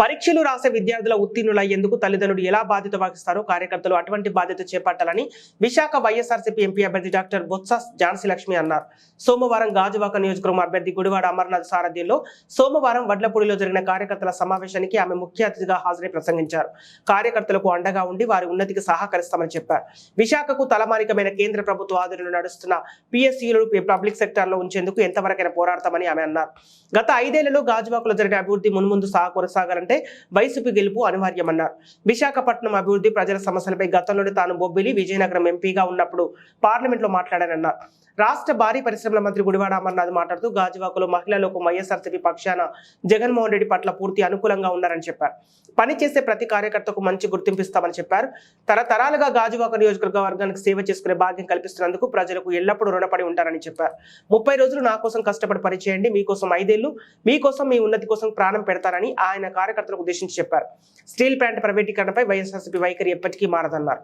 పరీక్షలు రాసే విద్యార్థుల ఉత్తీర్ణులయ్యేందుకు తల్లిదండ్రులు ఎలా బాధ్యత వహిస్తారో కార్యకర్తలు అటువంటి బాధ్యత చేపట్టాలని విశాఖ వైఎస్ఆర్సీపీ ఎంపీ అభ్యర్థి డాక్టర్ బొత్స ఝాన్సీ లక్ష్మి అన్నారు. సోమవారం గాజువాక నియోజకవర్గం అభ్యర్థి గుడివాడ అమర్నాథ్ సారథ్యంలో సోమవారం వడ్లపూడిలో జరిగిన కార్యకర్తల సమావేశానికి ఆమె ముఖ్య అతిథిగా హాజరై ప్రసంగించారు. కార్యకర్తలకు అండగా ఉండి వారి ఉన్నతికి సహకరిస్తామని చెప్పారు. విశాఖకు తలమానికమైన కేంద్ర ప్రభుత్వ ఆధ్వర్యంలో నడుస్తున్న పిఎస్సీలు పబ్లిక్ సెక్టార్లో ఉంచేందుకు ఎంతవరకైనా పోరాడతామని ఆమె అన్నారు. గత ఐదేళ్ళలో గాజువాకలో జరిగిన అభివృద్ధి మున్ముందు సహా కొనసాగాలంటే వైసీపీ గెలుపు అనివార్యమన్నారు. విశాఖపట్నం అభివృద్ధి ప్రజల సమస్యలపై గతంలోనే తాను బొబ్బిలి విజయనగరం ఎంపీగా ఉన్నప్పుడు పార్లమెంట్లో మాట్లాడానన్నారు రాష్ట్ర భారీ పరిశ్రమల మంత్రి గుడివాడ అమర్నాథ్ మాట్లాడుతూ గాజువాకలో మహిళలకు వైఎస్ఆర్సీపీ పక్షాన జగన్మోహన్ రెడ్డి పట్ల పూర్తి అనుకూలంగా ఉన్నారని చెప్పారు. పనిచేసే ప్రతి కార్యకర్తకు మంచి గుర్తింపు ఇస్తామని చెప్పారు. తరతరాలుగా గాజువాక నియోజకవర్గానికి వర్గానికి సేవ చేసుకునే భాగ్యం కల్పిస్తున్నందుకు ప్రజలకు ఎల్లప్పుడూ రుణపడి ఉంటారని చెప్పారు. ముప్పై రోజులు నా కోసం కష్టపడి పనిచేయండి మీకోసం ఐదేళ్ళు మీకోసం మీ ఉన్నతి కోసం ప్రాణం పెడతారని ఆయన కార్యకర్తలకు ఉద్దేశించి చెప్పారు. స్టీల్ ప్లాంట్ ప్రైవేటీకరణపై వైఎస్ఆర్సీపీ వైఖరి ఎప్పటికీ మారదన్నారు.